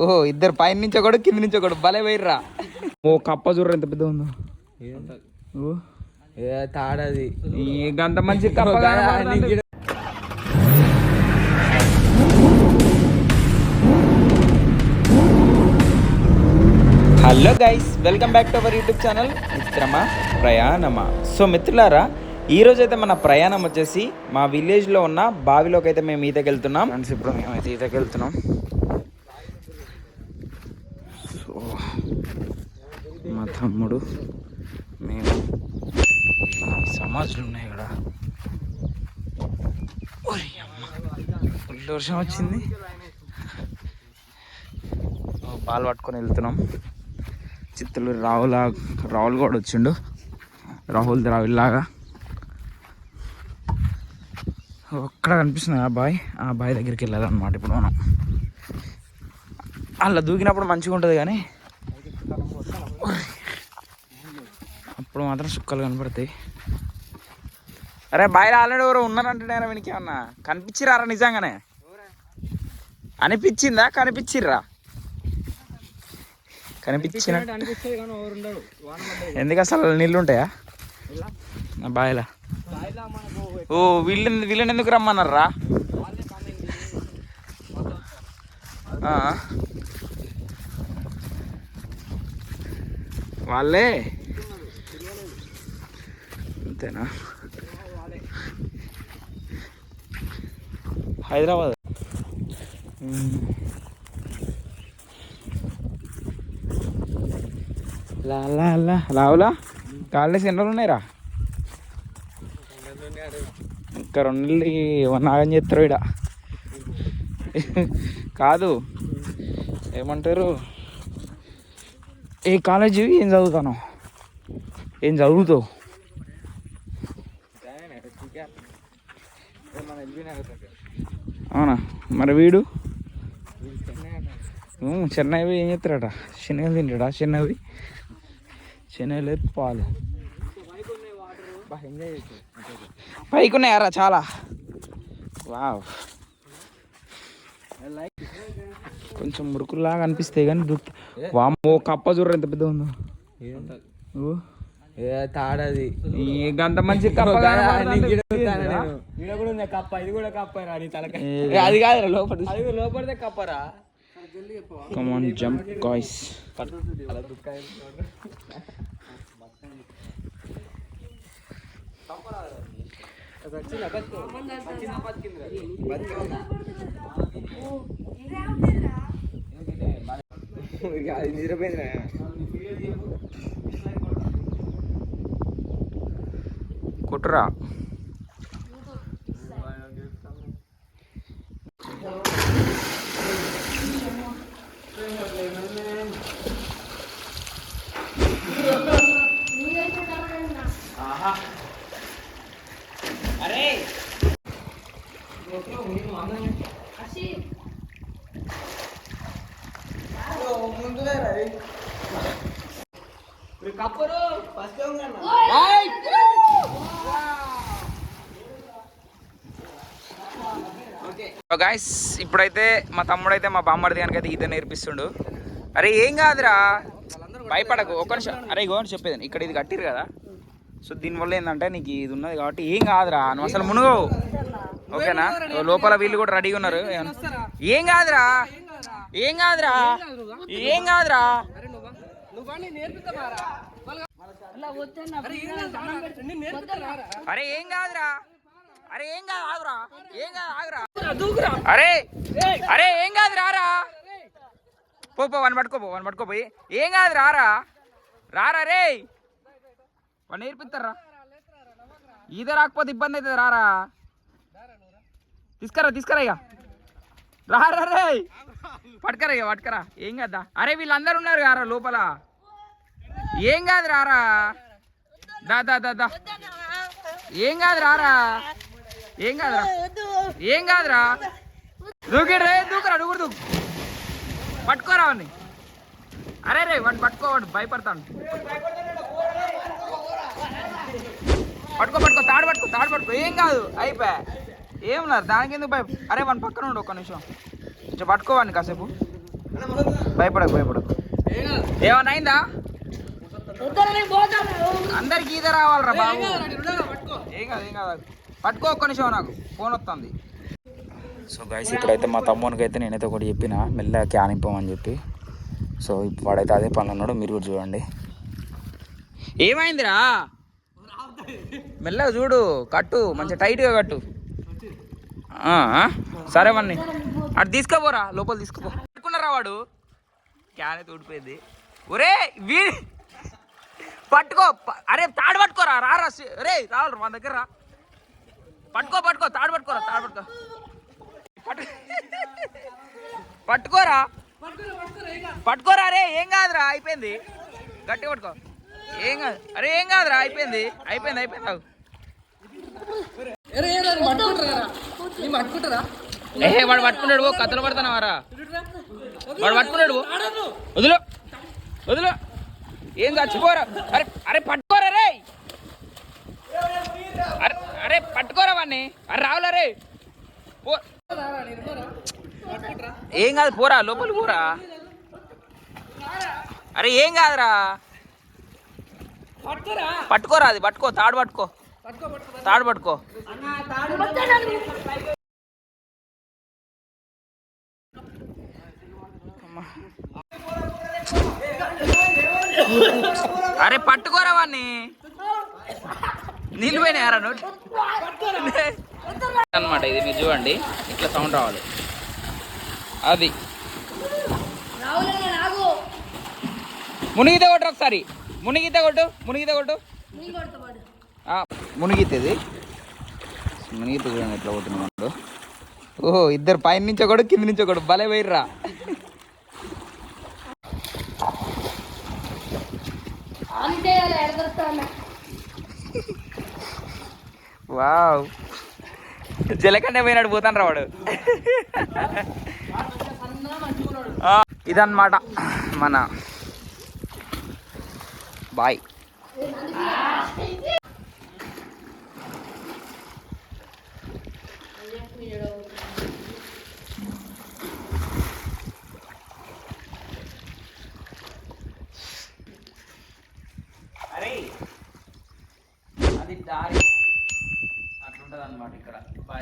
ఓ ఇద్దరు పైన నుంచి ఒకడు కింద నుంచి ఒకడు. భలే పోయిర్రా. ఓ కప్ప చూడరా ఎంత పెద్ద ఉందో. ఓ. ఏ తాడది. ఈ గంత మంచి కప్ప. Hello guys welcome back to our YouTube channel. మిత్రమా ప్రయాణమా? సో మిత్రులారా ఈ రోజు అయితే మన ప్రయాణం వచ్చేసి మా విలేజ్లో ఉన్న బావిలోకి అయితే మేము ఈతకి వెళ్తున్నాం ఫ్రెండ్స్ ఇప్పుడు మేమైతే ఈతకి వెళ్తున్నాం సో మా తమ్ముడు. మేము ఈ సమాజులు ఉన్నాయి ఇక్కడ ఫుల్ వర్షం వచ్చింది. పాలు పట్టుకొని వెళ్తున్నాం. చిత్తూరు రాహుల్ రాహుల్ కూడా వచ్చిండు. రాహుల్ ద్రావిడ్ లాగా. ఒక్కడ కనిపిస్తుంది ఆ బాయ్. ఆ బాయ్ దగ్గరికి వెళ్ళాలన్నమాట ఇప్పుడు మనం. అలా దూకినప్పుడు మంచిగా ఉంటుంది కానీ అప్పుడు మాత్రం సుక్కలు కనపడతాయి. అరే బాయ్ ఆల్రెడీ ఎవరో ఉన్నారంటే వీనికి ఏమన్నా? కనిపించిరారా నిజంగానే? అనిపించిందా? కనిపించిర్రా? కనిపించిన ఎందుకు అసలు నీళ్ళు ఉంటాయా? బాయిలా. ఓ వీళ్ళని వీళ్ళని ఎందుకు రమ్మన్నారా? వాళ్ళే వాళ్ళే? అంతేనా? హైదరాబాద్. లా రావులా? కాలేజ్ ఎన్ని రోజులు ఉన్నాయిరా? ఇంకా రెండు నెలలకి నాగం చేస్తారు ఇడ కాదు. ఏమంటారు? ఏ కాలేజీ ఏం చదువుతాను? ఏం చదువుతావు? అవునా? మరి వీడు? చెన్నై పోయి ఏం చేస్తాడట? శనగలు తింటాడా? చెన్నై చెన్నై లేదు పాలు. పైకి ఉన్నాయారా చాలా. వావ్. కొంచెం మురుకులాగా అనిపిస్తాయి కానీ వామ్మో కప్ప చూడరా ఎంత పెద్ద ఉందో. తాడది. గంత మంచి కప్ప కనపడుతుంది. ఈడ కూడా ఉంది కప్ప? ఇది కూడా కప్పరా నీ తలకాయ. అది కాదు లోపల అది లోపడితే కప్పరా? కమాన్ జంప్ గాయ్స్ అలా దుఃఖాయ అది నిద్రపోయింది కుట్రా అరే కప్పరు ఫస్ట్ గాయస్ ఇప్పుడైతే మా తమ్ముడు అయితే మా బామ్మడిది అయితే ఈత నేర్పిస్తుండు. అరే ఏం కాదురా? భయపడకు ఒక నిమిషం. అరే ఇగో అని చెప్పేది. ఇక్కడ ఇది కట్టిరు కదా. సో దీనివల్ల ఏంటంటే నీకు ఇది ఉన్నది కాబట్టి ఏం కాదురా? నువ్వు అసలు మునుగవు. ఓకేనా? లోపల వీళ్ళు కూడా రెడీగా ఉన్నారు. ఏం కాదురా? ఏం కాదురా? ఏం కాదురా? అరే ఏం కాదురా? అరే ఏం కాదు ఆగురా. ఏం అరే అరే ఏం కాదు రారా. పో పో వన్ పట్టుకో పో వన్ పట్టుకో పోయి. ఏం కాదు రారా. రారా రే. వాడు నేర్పిస్తారా? ఈత రాకపోతే ఇబ్బంది అవుతుంది రారా. తీసుకురా తీసుకురా ఇక. రారా రే. పట్టుకరా ఇక పట్టుకరా. ఏం కదా అరే వీళ్ళందరూ ఉన్నారు కారా లోపల. ఏం కాదు రారా. దా దా దా దా. ఏం కాదు రారా. ఏం కాదురా ఏం కాదురా. దూకి రే దూకురా దూకురు దూకు పట్టుకోరా వాడిని అరే రే వాడిని పట్టుకోవాడు భయపడతాను పట్టుకో పట్టుకో తాడు పట్టుకో తాడు పట్టుకో. ఏం కాదు అయిపోయా. ఏం లేదు దానికి ఎందుకు భయ? అరే వాడిని పక్కన ఉండు ఒక్క నిమిషం. కొంచెం పట్టుకోవాడిని కాసేపు. భయపడకు భయపడకు. ఏమన్నా అయిందా? అందరికి ఈత రావాలరా బాబు. ఏం కాదు ఏం కాదు. పట్టుకో ఒక్క నిమిషం నాకు. ఫోన్ వస్తుంది సో గైస్ ఇప్పుడైతే మా తమ్మునికి అయితే నేనైతే ఒకటి చెప్పిన మెల్లగా క్యాన్ ఇప్పమని చెప్పి. సో ఇప్పుడు వాడైతే అదే పనులు ఉన్నాడు మీరు కూడా చూడండి. ఏమైందిరా? మెల్లగా చూడు కట్టు మంచిగా టైట్గా కట్టు? సరే వన్ని అటు తీసుకోపోరా లోపల తీసుకోపో. పట్టుకున్నారా వాడు? క్యాన్ అయితే ఊడిపోయింది. ఒరే వీ పట్టుకో అరే తాడు పట్టుకోరా రారా రే రావాలి మన దగ్గర రా. పట్టుకో పట్టుకో తాడు పట్టుకోరా తాడు పట్టుకో. పట్టు పట్టుకోరా. పట్టుకోరా అరే ఏం కాదురా అయిపోయింది. గట్టి పట్టుకో. ఏం కాదు అరే ఏం కాదురా అయిపోయింది. అయిపోయింది అయిపోయింది. ఏ వాడు పట్టుకున్నాడు పో కథలు పడుతున్నావారా వాడు పట్టుకున్నాడు. వదిలో వదిలో. ఏం చచ్చిపోరా? అరే అరే పట్టుకోరా రే అరే పట్టుకోరా వాడిని అరే రావులా రే. పో. ఏం కాదు పోరా లోపల పోరా. అరే ఏం కాదురా. పట్టుకోరా. అది పట్టుకో తాడు పట్టుకో. తాడు పట్టుకో. అరే పట్టుకోరా వాడిని నీళ్ళు నోటి? అనమాట ఇది మీరు చూడండి. ఇట్లా సౌండ్ రావాలి. అది. మునిగితే కొట్టు ఒకసారి. మునిగితే కొట్టు మునిగితే కొట్టు. ఆ, మునిగితే ఇది మునిగితే చూడండి ఎట్లా కొట్టున్నాడు ఓహో ఇద్దరు పైన నుంచి ఒకడు కింద నుంచి ఒకడు భలే పోయిర్రా. వావ్. జలకంటే పోయినాడు పోతాను రా వాడు. ఆ, ఇదన్నమాట మన బాయ్ అరే అది